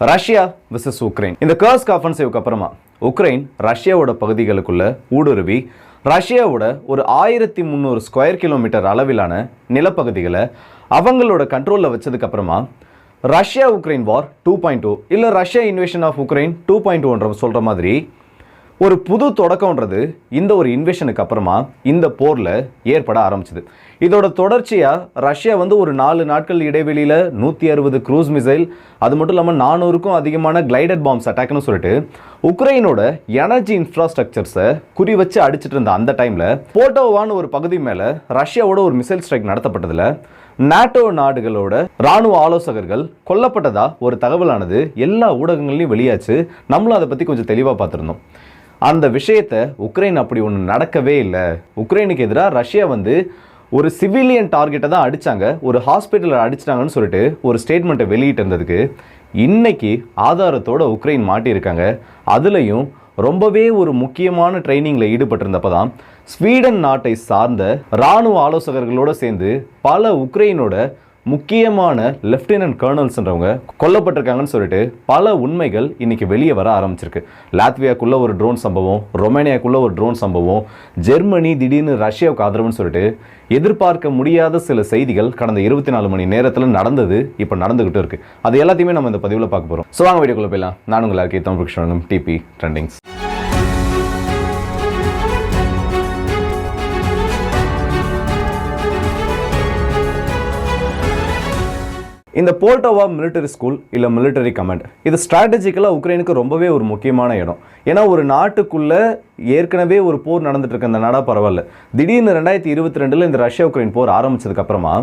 Russia versus Ukraine. இந்த கர்ஸ்க் ஆஃபென்சிவ்க்கு அப்புறமா Ukraine ரஷ்யாவோட பகுதிகளுக்குள்ள ஊடுருவி ரஷ்யாவோட ஒரு ஆயிரத்தி முந்நூறு ஸ்கொயர் கிலோமீட்டர் அளவிலான நிலப்பகுதிகளை அவங்களோட கண்ட்ரோலில் வச்சதுக்கப்புறமா Russia Ukraine war two point two இல்லை Russia invasion of Ukraine two point டூன்ற சொல்கிற மாதிரி ஒரு புது தொடக்கம்ன்றது இந்த ஒரு இன்வெஷனுக்கு அப்புறமா இந்த போரில் ஏற்பட ஆரம்பிச்சது. இதோட தொடர்ச்சியாக ரஷ்யா வந்து ஒரு நாலு நாட்கள் இடைவெளியில் நூற்றி அறுபது க்ரூஸ் மிசைல் அது மட்டும் இல்லாமல் நானூறுக்கும் அதிகமான கிளைடட் பாம்ஸ் அட்டாக்னு சொல்லிட்டு உக்ரைனோட எனர்ஜி இன்ஃப்ராஸ்ட்ரக்சர்ஸை குறி வச்சு அடிச்சிட்டு இருந்த அந்த டைமில் போட்டோவான்னு ஒரு பகுதி மேலே ரஷ்யாவோட ஒரு மிசைல் ஸ்ட்ரைக் நடத்தப்பட்டதில் நாட்டோ நாடுகளோட ராணுவ ஆலோசகர்கள் கொல்லப்பட்டதா ஒரு தகவலானது எல்லா ஊடகங்கள்லையும் வெளியாச்சு. நம்மளும் அதை பற்றி கொஞ்சம் தெளிவாக பார்த்துருந்தோம். அந்த விஷயத்தை உக்ரைன் அப்படி ஒன்று நடக்கவே இல்லை. உக்ரைனுக்கு எதிராக ரஷ்யா வந்து ஒரு சிவிலியன் டார்கெட்டை தான் அடித்தாங்க ஒரு ஹாஸ்பிட்டலில் அடிச்சிட்டாங்கன்னு சொல்லிட்டு ஒரு ஸ்டேட்மெண்ட்டை வெளியிட்டு இருந்ததுக்கு இன்னைக்கு ஆதாரத்தோட உக்ரைன் மாட்டியிருக்காங்க. அதுலேயும் ரொம்பவே ஒரு முக்கியமான ட்ரைனிங்கில் ஈடுபட்டிருந்தப்ப தான் ஸ்வீடன் நாட்டை சார்ந்த இராணுவ ஆலோசகர்களோட சேர்ந்து பல உக்ரைனோட முக்கியமான லெஃப்டினன்ட் கர்னல்ஸ்ன்றவங்க கொல்லப்பட்டிருக்காங்கன்னு சொல்லிட்டு பல உண்மைகள் இன்னைக்கு வெளியே வர ஆரம்பிச்சிருக்கு. லாத்வியாக்குள்ள ஒரு ட்ரோன் சம்பவம் ரொமேனியாக்குள்ள ஒரு ட்ரோன் சம்பவம் ஜெர்மனி திடீர்னு ரஷ்யாவுக்கு ஆதரவுன்னு சொல்லிட்டு எதிர்பார்க்க முடியாத சில செய்திகள் கடந்த இருபத்தி நாலு மணி நேரத்தில் நடந்தது இப்போ நடந்துகிட்டு இருக்கு. அது எல்லாத்தையுமே நம்ம இந்த பதிவில் பார்க்க போகிறோம் ஸோ வாங்க வீடியோக்குள்ள போயிடலாம். நான் உங்கள் எல்லாருக்கும் தமிழ் கிருஷ்ணன் டிபி ட்ரெண்டிங்ஸ் இந்த போல்டோவா மிலிட்டரி ஸ்கூல் இல்லை மிலிட்டரி கமாண்ட் இது ஸ்ட்ராட்டஜிக்கலாக உக்ரைனுக்கு ரொம்பவே ஒரு முக்கியமான இடம். ஏன்னா ஒரு நாட்டுக்குள்ளே ஏற்கனவே ஒரு போர் நடந்துட்டு இருக்க. அந்த நாடாக பரவாயில்ல. திடீர்னு ரெண்டாயிரத்தி இருபத்தி ரெண்டில் இந்த ரஷ்யா உக்ரைன் போர் ஆரம்பித்ததுக்கப்புறமா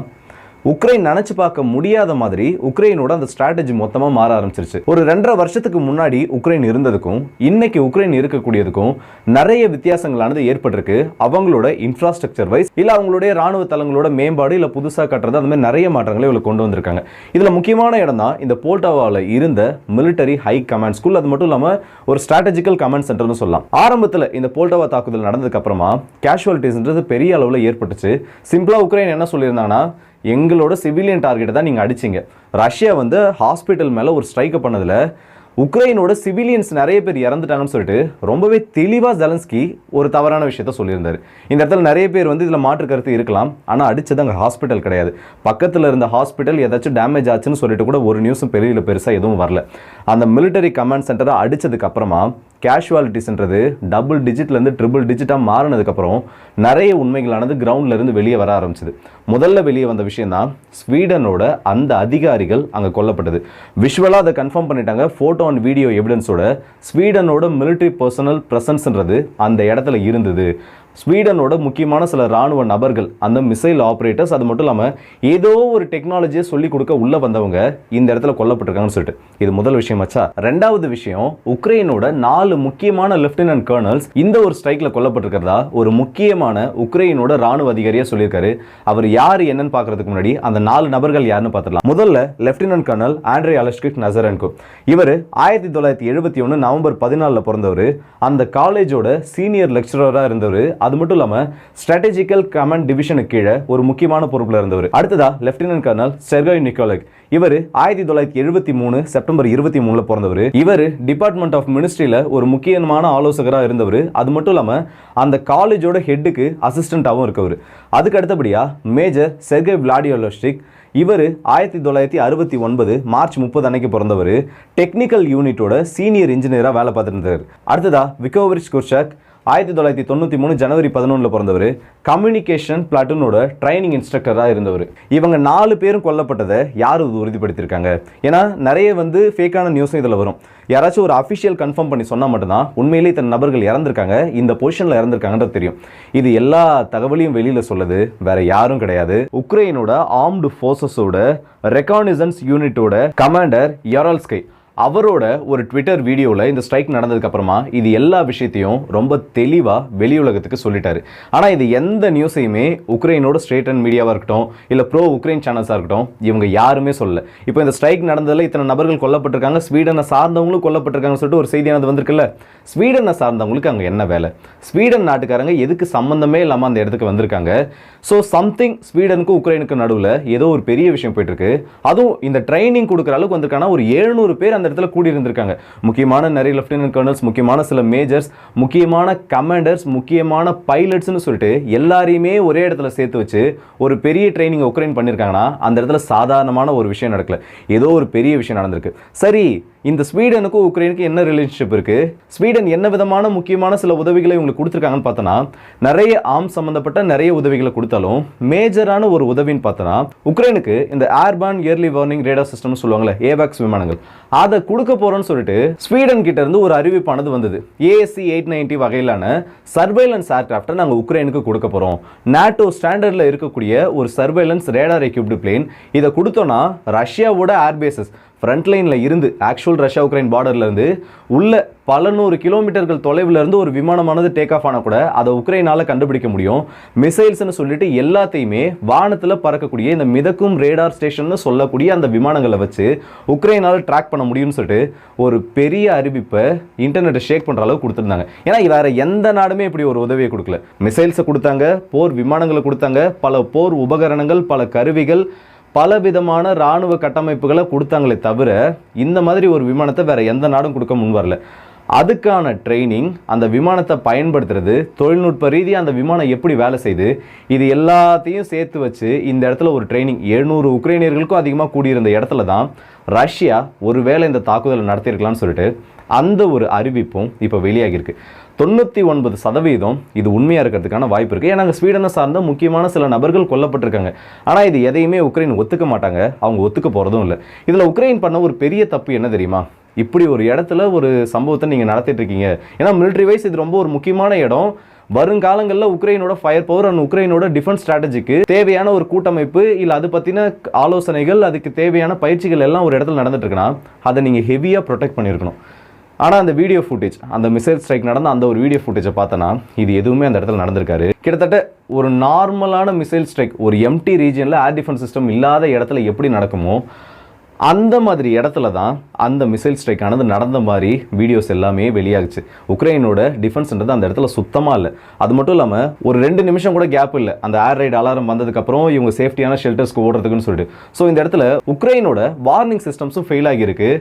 உக்ரைன் நினைச்சு பார்க்க முடியாத மாதிரி உக்ரைனோட அந்த ஸ்ட்ராட்டஜி மொத்தமா மாற ஆரம்பிச்சிருச்சு. ஒரு ரெண்டரை வருஷத்துக்கு முன்னாடி உக்ரைன் இருந்ததுக்கும் இன்னைக்கு உக்ரைன் இருக்கக்கூடியதுக்கும் நிறைய வித்தியாசங்களானது ஏற்பட்டிருக்கு. அவங்களோட இன்ஃப்ராஸ்ட்ரக்சர் வைஸ் இல்ல அவங்களுடைய ராணுவ தளங்களோட மேம்பாடு இல்ல புதுசா கட்டுறது அந்த மாதிரி நிறைய மாற்றங்களை இவங்க கொண்டு வந்திருக்காங்க. இதுல முக்கியமான இடம் தான் இந்த போல்டாவாவில் இருந்த மிலிட்டரி ஹை கமாண்ட் ஸ்கூல் அது மட்டும் இல்லாம ஒரு ஸ்ட்ராட்டஜிக்கல் கமாண்ட் சென்டர்னு சொல்லலாம். ஆரம்பத்தில் இந்த போல்டாவா தாக்குதல் நடந்ததுக்கு அப்புறமா கேஷுவாலிட்டிஸ்ன்றது பெரிய அளவில் ஏற்பட்டுச்சு. சிம்பிளா உக்ரைன் என்ன சொல்லியிருந்தாங்கன்னா எங்களோட சிவிலியன் டார்கெட்டை தான் நீங்கள் அடிச்சிங்க. ரஷ்யா வந்து ஹாஸ்பிட்டல் மேலே ஒரு ஸ்ட்ரைக்கை பண்ணதில் உக்ரைனோட சிவிலியன்ஸ் நிறைய பேர் இறந்துட்டாங்கன்னு சொல்லிட்டு ரொம்பவே தெளிவாக ஜெலன்ஸ்கி ஒரு தவறான விஷயத்த சொல்லியிருந்தார். இந்த இடத்துல நிறைய பேர் வந்து இதில் மாற்று கருத்து இருக்கலாம். ஆனால் அடிச்சது அங்கே ஹாஸ்பிட்டல் கிடையாது. பக்கத்தில் இருந்த ஹாஸ்பிட்டல் ஏதாச்சும் டேமேஜ் ஆச்சுன்னு சொல்லிட்டு கூட ஒரு நியூஸும் பெரிய பெருசாக எதுவும் வரல. அந்த மிலிட்டரி கமாண்ட் சென்டரை அடிச்சதுக்கு அப்புறமா கேஷுவாலிட்டிஸ்ன்றது டபுள் டிஜிட்லேருந்து ட்ரிபிள் டிஜிட்டாக மாறினதுக்கப்புறம் நிறைய உண்மைகளானது கிரவுண்ட்லேருந்து வெளியே வர ஆரம்பிச்சது. முதல்ல வெளியே வந்த விஷயம் தான் ஸ்வீடனோட அந்த அதிகாரிகள் அங்கே கொல்லப்பட்டது. விஷுவலாக அதை கன்ஃபார்ம் பண்ணிட்டாங்க. ஃபோட்டோ அண்ட் வீடியோ எவிடன்ஸோட ஸ்வீடனோட மிலிட்ரி பர்சனல் ப்ரெசன்ஸ்ன்றது அந்த இடத்துல இருந்தது. ஸ்வீடனோட முக்கியமான சில ராணுவ நபர்கள் அந்த மிசைல் ஆப்ரேட்டர்ஸ் அது மட்டும் இல்லாமல் ஏதோ ஒரு டெக்னாலஜியை சொல்லி கொடுக்க உள்ள வந்தவங்க இந்த இடத்துல கொல்லப்பட்டிருக்காங்கன்னு சொல்லிட்டு. இது முதல் விஷயம் ஆச்சா ரெண்டாவது விஷயம் உக்ரைனோட நாலு முக்கியமான லெப்டினன்ட் கர்னல்ஸ் இந்த ஒரு ஸ்ட்ரைக்ல கொல்லப்பட்டிருக்கிறதா ஒரு முக்கியமான உக்ரைனோட ராணுவ அதிகாரியா சொல்லியிருக்காரு. அவர் யார் என்னன்னு பார்க்கறதுக்கு முன்னாடி அந்த நாலு நபர்கள் யாருன்னு பார்த்துடலாம். முதல்ல லெப்டினன்ட் கர்னல் ஆண்ட்ரே அலஸ்கிக் நசரன்கோ. இவர் ஆயிரத்தி தொள்ளாயிரத்தி எழுபத்தி ஒன்று நவம்பர் பதினாலில் பிறந்தவர். அந்த காலேஜோட சீனியர் லெக்சரராக இருந்தவர். அது மட்டும் இல்லாமல் ஸ்ட்ராட்டஜிக்கல் கமாண்ட் டிவிஷனுக்கு கீழே ஒரு முக்கியமான பொறுப்பில் இருந்தவர். அடுத்ததா லெப்டினன்ட் கர்னல் செர்காய் நிக்கோலக் இவர் ஆயிரத்தி தொள்ளாயிரத்தி எழுபத்தி மூணு செப்டம்பர் இருபத்தி மூணில் பிறந்தவர். இவர் டிபார்ட்மெண்ட் ஆஃப் மினிஸ்ட்ரியில் ஒரு முக்கியமான ஆலோசகராக இருந்தவர். அது மட்டும் இல்லாமல் அந்த காலேஜோட ஹெட்டுக்கு அசிஸ்டண்ட்டாகவும் இருக்கவர். அதுக்கு அடுத்தபடியாக மேஜர் செர்கை விளாடியோலோஸ்டிக் இவர் ஆயிரத்தி தொள்ளாயிரத்தி அறுபத்தி ஒன்பது மார்ச் முப்பது அன்னைக்கு பிறந்தவர். டெக்னிக்கல் யூனிட்டோட சீனியர் இன்ஜினியராக வேலை பார்த்துட்டு இருந்தார். அடுத்ததா விகோவரிச் குர்ஷாக் ஆயிரத்தி தொள்ளாயிரத்தி தொண்ணூற்றி மூணு ஜனவரி பதினொன்றில் பிறந்தவர். கம்யூனிகேஷன் பிளாட்டூனோட ட்ரைனிங் இன்ஸ்ட்ரக்டராக இருந்தவர். இவங்க நாலு பேரும் கொல்லப்பட்டதை யார் இது உறுதிப்படுத்தியிருக்காங்க? ஏன்னா நிறைய வந்து ஃபேக்கான நியூஸும் இதில் வரும். யாராச்சும் ஒரு அஃபிஷியல் கன்ஃபார்ம் பண்ணி சொன்னால் மட்டும்தான் உண்மையிலே இத்தனை நபர்கள் இறந்திருக்காங்க இந்த பொசிஷனில் இறந்துருக்காங்கன்றது தெரியும். இது எல்லா தகவலையும் வெளியில் சொல்லுது வேற யாரும் கிடையாது. உக்ரைனோட ஆர்ம்டு ஃபோர்ஸஸோட ரெக்கானிசன்ஸ் யூனிட்டோட கமாண்டர் யரால்ஸ்கை அவரோட ஒரு ட்விட்டர் வீடியோவில் இந்த ஸ்ட்ரைக் நடந்ததுக்கப்புறமா இது எல்லா விஷயத்தையும் ரொம்ப தெளிவாக வெளி உலகத்துக்கு சொல்லிட்டாரு. ஆனால் இது எந்த நியூஸையுமே உக்ரைனோட ஸ்ட்ரேட் அண்ட் மீடியாவாக இருக்கட்டும் இல்லை ப்ரோ உக்ரைன் சேனல்ஸாக இருக்கட்டும் இவங்க யாருமே சொல்லல. இப்போ இந்த ஸ்ட்ரைக் நடந்ததில் இத்தனை நபர்கள் கொல்லப்பட்டிருக்காங்க ஸ்வீடனை சார்ந்தவங்களும் கொல்லப்பட்டிருக்காங்கன்னு சொல்லிட்டு ஒரு செய்தியானது வந்திருக்குல்ல? ஸ்வீடனை சார்ந்தவங்களுக்கு அங்கே என்ன வேலை? ஸ்வீடன் நாட்டுக்காரங்க எதுக்கு சம்மந்தமே இல்லாமல் அந்த இடத்துக்கு வந்திருக்காங்க. ஸோ சம்திங் ஸ்வீடனுக்கும் உக்ரைனுக்கும் நடுவில் ஏதோ ஒரு பெரிய விஷயம் போயிட்டுருக்கு அதுவும் இந்த ட்ரைனிங் கொடுக்குற அளவுக்கு வந்திருக்காங்கன்னா ஒரு ஏழ்நூறு பேர் அந்த அந்த இடத்துல கூடியிருந்திருக்காங்க. முக்கியமான நிறைய லெஃப்டினன்ட் கர்னல்ஸ் முக்கியமான சில மேஜர்ஸ் முக்கியமான கமாண்டர்ஸ் முக்கியமான பைலட்ஸ்னு சொல்லிட்டு எல்லாரையுமே ஒரே இடத்துல சேர்த்து வச்சு ஒரு பெரிய ட்ரைனிங் உக்ரைன் பண்ணியிருக்காங்கன்னா அந்த இடத்துல சாதாரணமான ஒரு விஷயம் நடக்கல. ஏதோ ஒரு பெரிய விஷயம் நடந்திருக்கு. சரி இந்த ஸ்வீடனுக்கும் உக்ரைனுக்கும் என்ன ரிலேஷன்ஷிப் இருக்கு? ஸ்வீடன் என்ன விதமான முக்கியமான சில உதவிகளை இவங்களுக்கு கொடுத்துருக்காங்கன்னு பார்த்தோன்னா நிறைய ஆம் சம்மந்தப்பட்ட நிறைய உதவிகளை கொடுத்தாலும் மேஜரான ஒரு உதவின்னு பார்த்தோன்னா உக்ரைனுக்கு இந்த ஏர்பான் இயர்லி வார்னிங் ரேடார் சிஸ்டம்னு சொல்லுவாங்கல்ல ஏபாக்ஸ் விமானங்கள். அதை கொடுக்க போகிறோன்னு சொல்லிட்டு ஸ்வீடன் கிட்ட இருந்து ஒரு அறிவிப்பானது வந்தது. A S C eight ninety வகையிலான சர்வைலன்ஸ் ஏர்கிராஃப்டை நாங்கள் உக்ரைனுக்கு கொடுக்க போறோம். நாட்டோ ஸ்டாண்டர்டில் இருக்கக்கூடிய ஒரு சர்வைலன்ஸ் ரேடார் எக்யூப்டு பிளேன் இதை கொடுத்தோன்னா ரஷ்யாவோட ஏர்பேசஸ் ஃப்ரண்ட் லைனில் இருந்து ஆக்சுவல் ரஷ்யா உக்ரைன் பார்டர்லேருந்து உள்ள பல நூறு கிலோமீட்டர்கள் தொலைவில் இருந்து ஒரு விமானமானது டேக் ஆஃப் ஆனால் கூட அதை உக்ரைனால் கண்டுபிடிக்க முடியும். மிசைல்ஸ்னு சொல்லிட்டு எல்லாத்தையுமே வானத்தில் பறக்கக்கூடிய இந்த மிதக்கும் ரேடார் ஸ்டேஷன் சொல்லக்கூடிய அந்த விமானங்களை வச்சு உக்ரைனால் ட்ராக் பண்ண முடியும்னு சொல்லிட்டு ஒரு பெரிய அறிவிப்பை இன்டர்நெட்டை ஷேக் பண்ணுற அளவுக்கு கொடுத்துருந்தாங்க. ஏன்னா வேற எந்த நாடுமே இப்படி ஒரு உதவியை கொடுக்கல. மிசைல்ஸை கொடுத்தாங்க போர் விமானங்களை கொடுத்தாங்க பல போர் உபகரணங்கள் பல கருவிகள் பல விதமான ராணுவ கட்டமைப்புகளை கொடுத்தாங்களே தவிர இந்த மாதிரி ஒரு விமானத்தை வேறு எந்த நாடும் கொடுக்க முன் வரல. அதுக்கான ட்ரைனிங் அந்த விமானத்தை பயன்படுத்துறது தொழில்நுட்ப ரீதியாக அந்த விமானம் எப்படி வேலை செய்யுது இது எல்லாத்தையும் சேர்த்து வச்சு இந்த இடத்துல ஒரு ட்ரைனிங். எழுநூறு உக்ரைனியர்களுக்கும் அதிகமாக கூடியிருந்த இடத்துல தான் ரஷ்யா ஒருவேளை இந்த தாக்குதலை நடத்தியிருக்கலாம்னு சொல்லிட்டு அந்த ஒரு அறிவிப்பும் இப்போ வெளியாகியிருக்கு. தொண்ணூற்றி ஒன்பது சதவீதம் இது உண்மையாக இருக்கிறதுக்கான வாய்ப்பு இருக்குது ஏன்னா ஸ்வீடனை சார்ந்த முக்கியமான சில நபர்கள் கொல்லப்பட்டிருக்காங்க. ஆனால் இது எதையுமே உக்ரைன் ஒத்துக்க மாட்டாங்க. அவங்க ஒத்துக்க போகிறதும் இல்லை. இதில் உக்ரைன் பண்ண ஒரு பெரிய தப்பு என்ன தெரியுமா? இப்படி ஒரு இடத்துல ஒரு சம்பவத்தை நீங்கள் நடத்திட்டு இருக்கீங்க. ஏன்னா மிலிட்ரி வைஸ் இது ரொம்ப ஒரு முக்கியமான இடம். வருங்காலங்களில் உக்ரைனோட ஃபயர் பவர் அண்ட் உக்ரைனோட டிஃபென்ஸ் ஸ்ட்ராட்டஜிக்கு தேவையான ஒரு கூட்டமைப்பு இல்லை அது பற்றின ஆலோசனைகள் அதுக்கு தேவையான பயிற்சிகள் எல்லாம் ஒரு இடத்துல நடந்துட்டு இருக்குன்னா அதை நீங்கள் ஹெவியாக ப்ரொடெக்ட் பண்ணியிருக்கணும். ஆனால் அந்த வீடியோ ஃபுட்டேஜ் அந்த மிசைல் ஸ்ட்ரைக் நடந்த அந்த ஒரு வீடியோ ஃபுட்டேஜை பார்த்தோன்னா இது எதுவுமே அந்த இடத்துல நடந்திருக்காரு. கிட்டத்தட்ட ஒரு நார்மலான மிசைல் ஸ்ட்ரைக் ஒரு எம்டி ரீஜனில் ஏர் டிஃபென்ஸ் சிஸ்டம் இல்லாத இடத்துல எப்படி நடக்குமோ அந்த மாதிரி இடத்துல தான் அந்த மிசைல் ஸ்ட்ரைக் ஆனது நடந்த மாதிரி வீடியோஸ் எல்லாமே வெளியாகுச்சு. உக்ரைனோட டிஃபென்ஸ்ன்றது அந்த இடத்துல சுத்தமாக இல்லை. அது மட்டும் இல்லாமல் ஒரு ரெண்டு நிமிஷம் கூட கேப் இல்லை. அந்த ஏர் ரைட் அலாரம் வந்ததுக்கப்புறம் இவங்க சேஃப்டியான ஷெல்டர்ஸ்க்கு ஓடுறதுக்குன்னு சொல்லிட்டு. ஸோ இந்த இடத்துல உக்ரைனோட வார்னிங் சிஸ்டம்ஸும் ஃபெயில் ஆகியிருக்கு.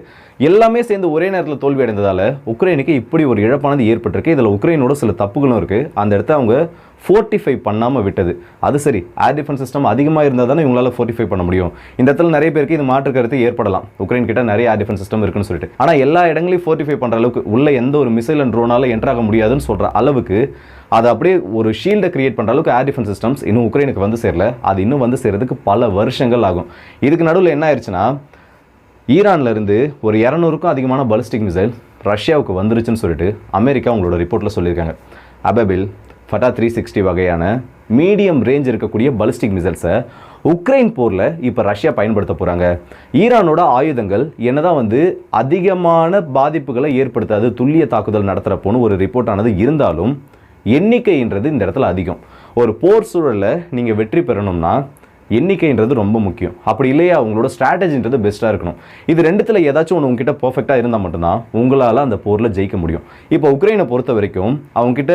எல்லாமே சேர்ந்து ஒரே நேரத்தில் தோல்வி அடைந்ததால் உக்ரைனுக்கு இப்படி ஒரு இழப்பானது ஏற்பட்டிருக்கு. இதில் உக்ரைனோட சில தப்புகளும் இருக்குது அந்த இடத்த அவங்க ஃபோர்ட்டிஃபை பண்ணாமல் விட்டது. அது சரி ஏர் டிஃபென்ஸ் சிஸ்டம் அதிகமாக இருந்தால் தானே இவங்களால ஃபோர்ட்டிஃபை பண்ண முடியும். இந்த இடத்துல நிறைய பேருக்கு இது மாற்று கருத்து ஏற்படலாம். உக்ரைன் கிட்ட நிறைய ஏர் டிஃபென்ஸ் சிஸ்டம் இருக்குன்னு சொல்லிட்டு. ஆனால் எல்லா இடங்களையும் ஃபோர்ட்டிஃபை பண்ணுற அளவுக்கு உள்ள எந்த ஒரு மிசைல் அண்ட் ட்ரோனால என்ட்ராக முடியாதுன்னு சொல்கிற அளவுக்கு அது அப்படியே ஒரு ஷீல்டை கிரியேட் பண்ணுற அளவுக்கு ஏர் டிஃபென்ஸ் சிஸ்டம்ஸ் இன்னும் உக்ரைனுக்கு வந்து சேரல. அது இன்னும் வந்து சேர்றதுக்கு பல வருஷங்கள் ஆகும். இதுக்கு நடுவில் என்ன ஆயிடுச்சுன்னா ஈரான்லேருந்து ஒரு இரநூறுக்கும் அதிகமான பலிஸ்டிக் மிசைல் ரஷ்யாவுக்கு வந்துருச்சுன்னு சொல்லிட்டு அமெரிக்கா அவங்களோட ரிப்போர்ட்டில் சொல்லியிருக்காங்க. அபபில் ஃபட்டா த்ரீ சிக்ஸ்டி வகையான மீடியம் ரேஞ்ச் இருக்கக்கூடிய பலிஸ்டிக் மிசைல்ஸை உக்ரைன் போரில் இப்போ ரஷ்யா பயன்படுத்த போகிறாங்க ஈரானோட ஆயுதங்கள் என்னதான் வந்து அதிகமான பாதிப்புகளை ஏற்படுத்தாது துல்லிய தாக்குதல் நடத்துகிறப்போன்னு ஒரு ரிப்போர்ட் ஆனது இருந்தாலும் எண்ணிக்கைன்றது இந்த இடத்துல அதிகம். ஒரு போர் சூழலில் நீங்கள் வெற்றி பெறணும்னா எண்ணிக்கைன்றது ரொம்ப முக்கியம். அப்படி இல்லையா உங்களோட ஸ்ட்ராட்டஜின்றது பெஸ்ட்டாக இருக்கணும். இது ரெண்டுத்தில் ஏதாச்சும் ஒன்று உங்ககிட்ட பர்ஃபெக்டாக இருந்தால் மட்டும்தான் உங்களால் அந்த போரில் ஜெயிக்க முடியும். இப்போ உக்ரைனை பொறுத்த வரைக்கும் அவங்ககிட்ட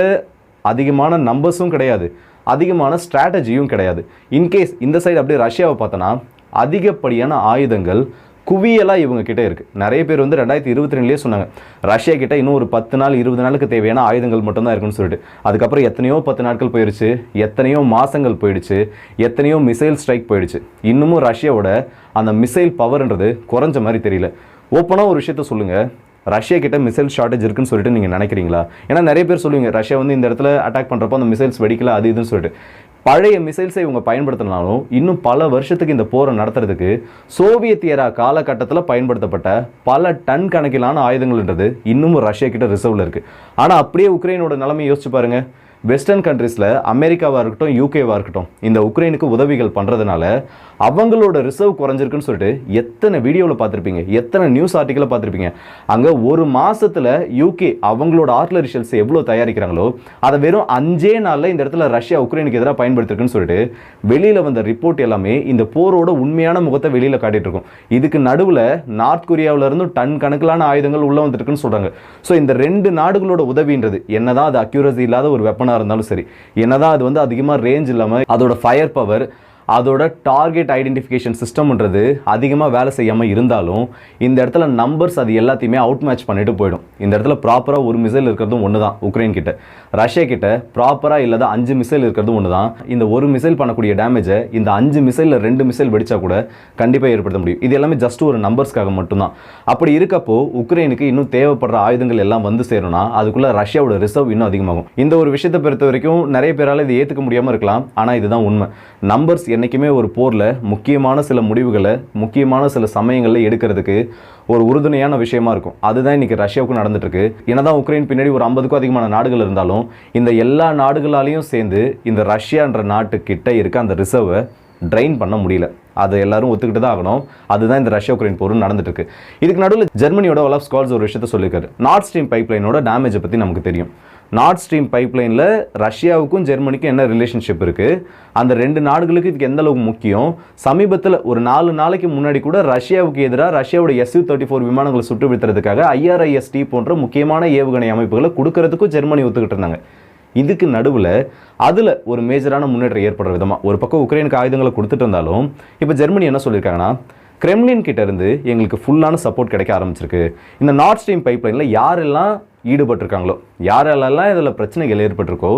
அதிகமான நம்பர்ஸும் கிடையாது. அதிகமான ஸ்ட்ராட்டஜியும் கிடையாது. இன்கேஸ் இந்த சைடு அப்படியே ரஷ்யாவை பார்த்தோன்னா அதிகப்படியான ஆயுதங்கள் குவியலாக இவங்க கிட்டே இருக்குது நிறைய பேர் வந்து ரெண்டாயிரத்தி இருபத்தி ரெண்டுலேயே சொன்னாங்க ரஷ்யா கிட்ட இன்னும் ஒரு பத்து நாள் இருபது நாளுக்கு தேவையான ஆயுதங்கள் மட்டும்தான் இருக்குன்னு சொல்லிட்டு. அதுக்கப்புறம் எத்தனையோ பத்து நாட்கள் போயிடுச்சு எத்தனையோ மாதங்கள் போயிடுச்சு எத்தனையோ மிசைல் ஸ்ட்ரைக் போயிடுச்சு. இன்னமும் ரஷ்யாவோட அந்த மிசைல் பவர்ன்றது குறைஞ்ச மாதிரி தெரியல. ஓப்பனாக ஒரு விஷயத்த சொல்லுங்கள் ரஷ்யா கிட்ட மிசைல் ஷார்ட்டேஜ் இருக்குன்னு சொல்லிட்டு நீங்கள் நினைக்கிறீங்களா? ஏன்னா நிறைய பேர் சொல்லுவீங்க ரஷ்யா வந்து இந்த இடத்துல அட்டாக் பண்ணுறப்போ அந்த மிசைல்ஸ் வெடிக்கல அது இதுன்னு சொல்லிட்டு. பழைய மிசைல்ஸை இவங்க பயன்படுத்தினாலும் இன்னும் பல வருஷத்துக்கு இந்த போரை நடத்துறதுக்கு சோவியத் ஏரா காலகட்டத்தில் பயன்படுத்தப்பட்ட பல டன் கணக்கிலான ஆயுதங்கள்ன்றது இன்னமும் ரஷ்யா கிட்ட ரிசர்வில் இருக்குது ஆனால் அப்படியே உக்ரைனோட நிலைமை யோசிச்சு பாருங்க. வெஸ்டர்ன் கண்ட்ரீஸில் அமெரிக்காவாக இருக்கட்டும் யூகேவாக இருக்கட்டும் இந்த உக்ரைனுக்கு உதவிகள் பண்ணுறதுனால அவங்களோட ரிசர்வ் குறைஞ்சிருக்குன்னு சொல்லிட்டு எத்தனை வீடியோவில் பார்த்துருப்பீங்க? எத்தனை நியூஸ் ஆர்டிக்கலை பார்த்துருப்பீங்க? அங்கே ஒரு மாதத்தில் யூகே அவங்களோட ஆர்ட்லரி ஷெல்ஸ் எவ்வளோ தயாரிக்கிறாங்களோ அதை வெறும் அஞ்சே நாளில் இந்த இடத்துல ரஷ்யா உக்ரைனுக்கு எதிராக பயன்படுத்திருக்குன்னு சொல்லிட்டு வெளியில் வந்த ரிப்போர்ட் எல்லாமே இந்த போரோட உண்மையான முகத்தை வெளியில் காட்டிகிட்டு இருக்கும். இதுக்கு நடுவில் நார்த் கொரியாவிலேருந்து டன் கணக்கிலான ஆயுதங்கள் உள்ளே வந்துருக்குன்னு சொல்கிறாங்க ஸோ இந்த ரெண்டு நாடுகளோட உதவின்றது என்னதான் அது அக்யூரசி இல்லாத ஒரு வெப்பனாக இருந்தாலும் சரி. என்னதான் அது வந்து அதிகமாக ரேஞ்ச் இல்லாமல் அதோட ஃபயர் பவர் அதோட டார்கெட் ஐடென்டிஃபிகேஷன் சிஸ்டம்ன்றது அதிகமாக வேலை செய்யாமல் இருந்தாலும் இந்த இடத்துல நம்பர்ஸ் அது எல்லாத்தையுமே அவுட் மேட்ச் பண்ணிட்டு போயிடும். இந்த இடத்துல ப்ராப்பராக ஒரு மிசைல் இருக்கிறதும் ஒன்று தான் உக்ரைன் கிட்ட. ரஷ்யா கிட்ட ப்ராப்பராக இல்லாத அஞ்சு மிசைல் இருக்கிறதும் ஒன்று தான் இந்த ஒரு மிசைல் பண்ணக்கூடிய டேமேஜை இந்த அஞ்சு மிசைலில் ரெண்டு மிசைல் வெடிச்சா கூட கண்டிப்பாக ஏற்படுத்த முடியும். இது எல்லாமே ஜஸ்ட் ஒரு நம்பர்ஸ்க்காக மட்டும்தான். அப்படி இருக்கப்போ உக்ரைனுக்கு இன்னும் தேவைப்படுற ஆயுதங்கள் எல்லாம் வந்து சேரணும்னா அதுக்குள்ளே ரஷ்யாவோட ரிசர்வ் இன்னும் அதிகமாகும். இந்த ஒரு விஷயத்தை பொறுத்த வரைக்கும் நிறைய பேரால் இதை ஏற்றுக்க முடியாமல் இருக்கலாம். ஆனால் இதுதான் உண்மை. நம்பர்ஸ் என்றைக்குமே ஒரு போரில் முக்கியமான சில முடிவுகளை முக்கியமான சில சமயங்களில் எடுக்கிறதுக்கு ஒரு உறுதுணையான விஷயமா இருக்கும். அதுதான் இன்றைக்கி ரஷ்யாவுக்கு நடந்துட்டு ஏன்னா என்னதான் உக்ரைன் பின்னாடி ஒரு ஐம்பதுக்கும் அதிகமான நாடுகள் இருந்தாலும் இந்த எல்லா நாடுகளாலையும் சேர்ந்து இந்த ரஷ்யான்ற நாட்டுக்கிட்ட இருக்க அந்த ரிசர்வை ட்ரைன் பண்ண முடியல. அதை எல்லாரும் ஒத்துக்கிட்டு தான் ஆகணும். அதுதான் இந்த ரஷ்யா உக்ரைன் போர் நடந்துட்டு இருக்கு இதுக்கு நடுவில் ஜெர்மனியோட ஒலாஃப் ஸ்கால்ஸ் ஒரு விஷயத்த சொல்லியிருக்காரு. நார்த் ஸ்ட்ரீம் பைப்லைனோட டேமேஜை பற்றி நமக்கு தெரியும். நார்த் ஸ்ட்ரீம் பைப்லைனில் ரஷ்யாவுக்கும் ஜெர்மனிக்கும் என்ன ரிலேஷன்ஷிப் இருக்குது அந்த ரெண்டு நாடுகளுக்கு இதுக்கு எந்த அளவுக்கு முக்கியம்? சமீபத்தில் ஒரு நாலு நாளைக்கு முன்னாடி கூட ரஷ்யாவுக்கு எதிராக ரஷ்யாவோட எஸ்யூ தேர்ட்டி ஃபோர் விமானங்களை சுட்டு வீழ்த்துறதுக்காக ஐஆர்ஐஎஸ்டி போன்ற முக்கியமான ஏவுகணை அமைப்புகளை கொடுக்கறதுக்கும் ஜெர்மனி ஒத்துக்கிட்டு இருந்தாங்க. இதுக்கு நடுவில் அதில் ஒரு மேஜரான முன்னேற்றம் ஏற்படுற விதமாக ஒரு பக்கம் உக்ரைனுக்கு ஆயுதங்களை கொடுத்துட்டு இருந்தாலும் இப்போ ஜெர்மனி என்ன சொல்லியிருக்காங்கன்னா கிரெம்லின் கிட்ட இருந்து எங்களுக்கு ஃபுல்லான சப்போர்ட் கிடைக்க ஆரம்பிச்சிருக்கு. இந்த நார்த் ஸ்ட்ரீம் பைப்லைனில் யாரெல்லாம் ஈடுபட்டிருக்காங்களோ? யாரெல்லாம் இதில் பிரச்சனைகள் ஏற்பட்டிருக்கோ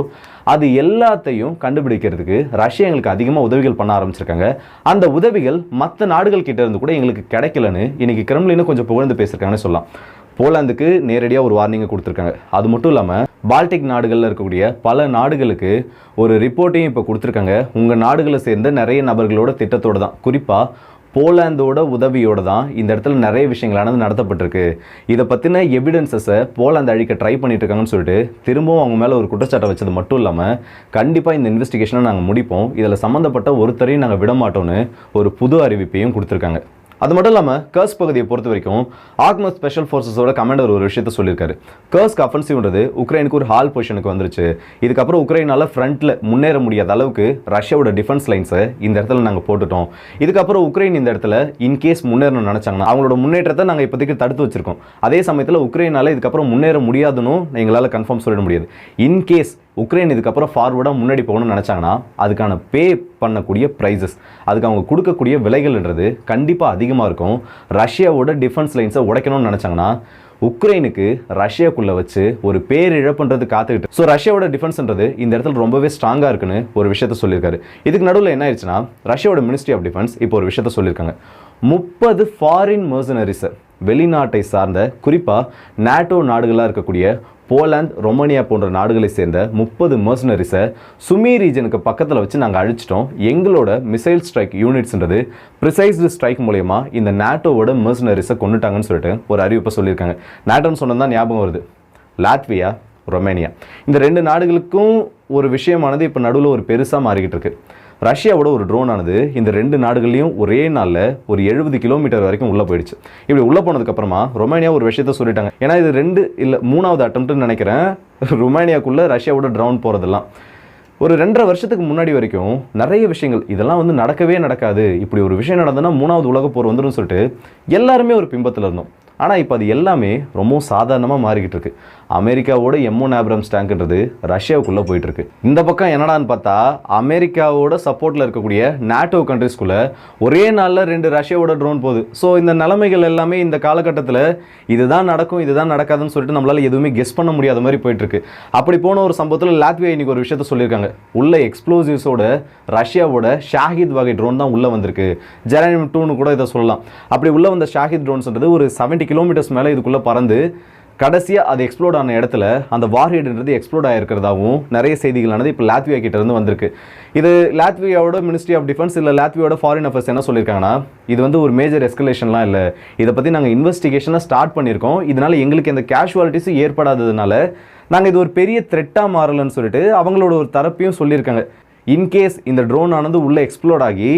அது எல்லாத்தையும் கண்டுபிடிக்கிறதுக்கு ரஷ்யா எங்களுக்கு அதிகமாக உதவிகள் பண்ண ஆரம்பிச்சிருக்காங்க. அந்த உதவிகள் மற்ற நாடுகள் கிட்ட இருந்து கூட எங்களுக்கு கிடைக்கலன்னு இன்னைக்கு கிரம்லினும் கொஞ்சம் புகழ்ந்து பேசியிருக்காங்கன்னு சொல்லலாம். போலாந்துக்கு நேரடியாக ஒரு வார்னிங்கை கொடுத்துருக்காங்க. அது மட்டும் இல்லாமல் பால்டிக் நாடுகளில் இருக்கக்கூடிய பல நாடுகளுக்கு ஒரு ரிப்போர்ட்டையும் இப்போ கொடுத்துருக்காங்க. உங்கள் நாடுகளை சேர்ந்த நிறைய நபர்களோட திட்டத்தோடு தான். குறிப்பாக போலாந்தோட உதவியோடு தான் இந்த இடத்துல நிறைய விஷயங்களானது நடத்தப்பட்டிருக்கு. இதை பற்றின எவிடன்சஸை போலாந்து அழிக்க ட்ரை பண்ணிட்டு இருக்காங்கன்னு சொல்லிட்டு திரும்பவும் அவங்க மேலே ஒரு குற்றச்சாட்டை வச்சது மட்டும் இல்லாமல் கண்டிப்பாக இந்த இன்வெஸ்டிகேஷனை நாங்கள் முடிப்போம். இதில் சம்மந்தப்பட்ட ஒருத்தரையும் நாங்கள் விட மாட்டோம்னு ஒரு புது அறிவிப்பையும் கொடுத்துருக்காங்க. அது மட்டும் இல்லாமல் கர்ஸ் பகுதியை பொறுத்த வரைக்கும் ஆக்மஸ் ஸ்பெஷல் ஃபோர்ஸஸோட கமாண்டர் ஒரு விஷயத்த சொல்லியிருக்காரு. கர்ஸ்க்கு அஃபென்சிவ்ன்றது உக்ரைனுக்கு ஒரு ஹால் பொசிஷனுக்கு வந்துருச்சு. இதுக்கப்புறம் உக்ரைனால் ஃப்ரண்ட்டில் முன்னேற முடியாத அளவுக்கு ரஷ்யாவோட டிஃபென்ஸ் லைன்ஸை இந்த இடத்துல நாங்கள் போட்டுட்டோம். இதுக்கப்புறம் உக்ரைன் இந்த இடத்துல இன்கேஸ் முன்னேறணும்னு நினச்சாங்கன்னா அவங்களோட முன்னேற்றத்தை நாங்கள் இப்போதைக்கு தடுத்து வச்சிருக்கோம். அதே சமயத்தில் உக்ரைனால் இதுக்கப்புறம் முன்னேற முடியாதுன்னு எங்களால் கன்ஃபார்ம் சொல்லிட முடியாது. இன்கேஸ் உக்ரைன் இதுக்கப்புறம் ஃபார்வர்டாக முன்னாடி போகணும்னு நினச்சாங்கன்னா அதுக்கான பே பண்ணக்கூடிய ப்ரைஸஸ் அதுக்கு அவங்க கொடுக்கக்கூடிய விலைகள்ன்றது கண்டிப்பாக அதிகமாக இருக்கும். ரஷ்யாவோட டிஃபென்ஸ் லைன்ஸை உடைக்கணும்னு நினச்சாங்கன்னா உக்ரைனுக்கு ரஷ்யாக்குள்ளே வச்சு ஒரு பேரிழப்புன்றது காத்துக்கிட்டு ஸோ ரஷ்யாவோட டிஃபென்ஸ்ன்றது இந்த இடத்துல ரொம்பவே ஸ்ட்ராங்காக இருக்குன்னு ஒரு விஷயத்த சொல்லியிருக்காரு. இதுக்கு நடுவில் என்ன ஆயிடுச்சுன்னா ரஷ்யாவோட மினிஸ்ட்ரி ஆஃப் டிஃபென்ஸ் இப்போ ஒரு விஷயத்த சொல்லியிருக்காங்க. முப்பது ஃபாரின் மர்சனரிஸை வெளிநாட்டை சார்ந்த குறிப்பாக நாட்டோ நாடுகளாக இருக்கக்கூடிய போலாந்து ரொமானியா போன்ற நாடுகளை சேர்ந்த முப்பது மர்சனரிஸை சுமி ரீஜனுக்கு பக்கத்தில் வச்சு நாங்கள் அழிச்சிட்டோம். எங்களோட மிசைல் ஸ்ட்ரைக் யூனிட்ஸ்ன்றது ப்ரிசைஸ்டு ஸ்ட்ரைக் மூலயமா இந்த நாட்டோவோட மர்சனரிஸை கொண்டுட்டாங்கன்னு சொல்லிட்டு ஒரு அறிவிப்பை சொல்லியிருக்காங்க. நாட்டோன்னு சொன்னது தான் ஞாபகம் வருது. Latvia Romania. இந்த ரெண்டு நாடுகளுக்கும் ஒரு விஷயமானது இப்போ நடுவில் ஒரு பெருசாக மாறிக்கிட்டு இருக்கு. ரஷ்யாவோட ஒரு ட்ரோன் ஆனது இந்த ரெண்டு நாடுகள்லையும் ஒரே நாளில் ஒரு எழுபது கிலோமீட்டர் வரைக்கும் உள்ளே போயிடுச்சு. இப்படி உள்ளே போனதுக்கப்புறமா ரொமேனியா ஒரு விஷயத்த சொல்லிட்டாங்க. ஏன்னா இது ரெண்டு இல்லை மூணாவது அட்டம்ப்ட்னு நினைக்கிறேன். ரொமேனியாக்குள்ளே ரஷ்யாவோட ட்ரோன் போகிறதெல்லாம் ஒரு ரெண்டரை வருஷத்துக்கு முன்னாடி வரைக்கும் நிறைய விஷயங்கள் இதெல்லாம் வந்து நடக்கவே நடக்காது. இப்படி ஒரு விஷயம் நடந்ததுன்னா மூணாவது உலக போர் வந்துடும் சொல்லிட்டு எல்லாருமே ஒரு பிம்பத்தில் இருந்தோம். ஆனால் இப்போ அது எல்லாமே ரொம்பவும் சாதாரணமாக மாறிக்கிட்டு இருக்கு. அமெரிக்காவோட எம்மோன் ஆப்ரம்ஸ் டேங்க்ன்றது ரஷ்யாவுக்குள்ளே போயிட்டுருக்கு. இந்த பக்கம் என்னடான்னு பார்த்தா அமெரிக்காவோட சப்போர்ட்டில் இருக்கக்கூடிய நாட்டோ கண்ட்ரிஸ்குள்ளே ஒரே நாளில் ரெண்டு ரஷ்யாவோட ட்ரோன் போகுது. ஸோ இந்த நிலைமைகள் எல்லாமே இந்த காலகட்டத்தில் இதுதான் நடக்கும் இதுதான் நடக்காதுன்னு சொல்லிட்டு நம்மளால் எதுவுமே கெஸ் பண்ண முடியாத மாதிரி போயிட்டு இருக்கு அப்படி போன ஒரு சம்பவத்தில் லாத்வியா இன்னைக்கு ஒரு விஷயத்த சொல்லியிருக்காங்க. உள்ள எக்ஸ்ப்ளோசிவ்ஸோட ரஷ்யாவோட ஷாஹித் வகை ட்ரோன் தான் உள்ளே வந்திருக்கு. ஜெரானியம் டூன்னு கூட இதை சொல்லலாம். அப்படி உள்ளே வந்த ஷாஹித் ட்ரோன்ஸ்ன்றது ஒரு செவன்ட்டி கிலோமீட்டர்ஸ் மேலே இதுக்குள்ளே பறந்து கடைசியாக அது எக்ஸ்ப்ளோர்ட் ஆன இடத்துல அந்த வார்ஹெட்ன்றது எக்ஸ்ப்ளோட் ஆகிருக்கிறதாகவும் நிறைய செய்திகளானது இப்போ லாத்வியா கிட்டேருந்து வந்திருக்கு. இது லாத்வியாவோட மினிஸ்ட்ரி ஆஃப் டிஃபென்ஸ் இல்லை லாத்வியாவோட ஃபாரின் அஃபேர்ஸ் என்ன சொல்லியிருக்காங்கன்னா இது வந்து ஒரு மேஜர் எஸ்கலேஷன்லாம் இல்லை. இதை பற்றி நாங்கள் இன்வெஸ்டிகேஷனை ஸ்டார்ட் பண்ணியிருக்கோம். இதனால் எங்களுக்கு எந்த கேஷுவாலிட்டிஸும் ஏற்படாததுனால நாங்கள் இது ஒரு பெரிய த்ரெட்டாக மாறலன்னு சொல்லிட்டு அவங்களோட ஒரு தரப்பையும் சொல்லியிருக்காங்க. இன்கேஸ் இந்த ட்ரோன் ஆனது உள்ளே எக்ஸ்ப்ளோட் ஆகி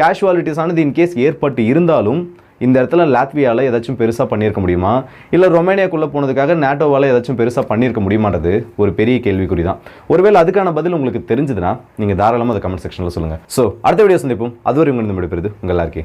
கேஷுவாலிட்டிஸ் ஆனது இன்கேஸ் ஏற்பட்டு இருந்தாலும் இந்த இடத்துல லாத்வியாவில் ஏதாச்சும் பெருசாக பண்ணியிருக்க முடியுமா? இல்லை ரொமேனியாக்குள்ளே போனதுக்காக நேட்டோவால் ஏதாச்சும் பெருசாக பண்ணியிருக்க முடியுமான்றது ஒரு பெரிய கேள்விக்குறி தான். ஒருவேளை அதுக்கான பதில் உங்களுக்கு தெரிஞ்சதுன்னா நீங்கள் தாராளமாக அதை கமெண்ட் செக்ஷனில் சொல்லுங்கள் ஸோ அடுத்த வீடியோ சந்திப்போம். அதுவரை உங்கள் விடுப்பெறுது உங்கள் எல்லாருக்கே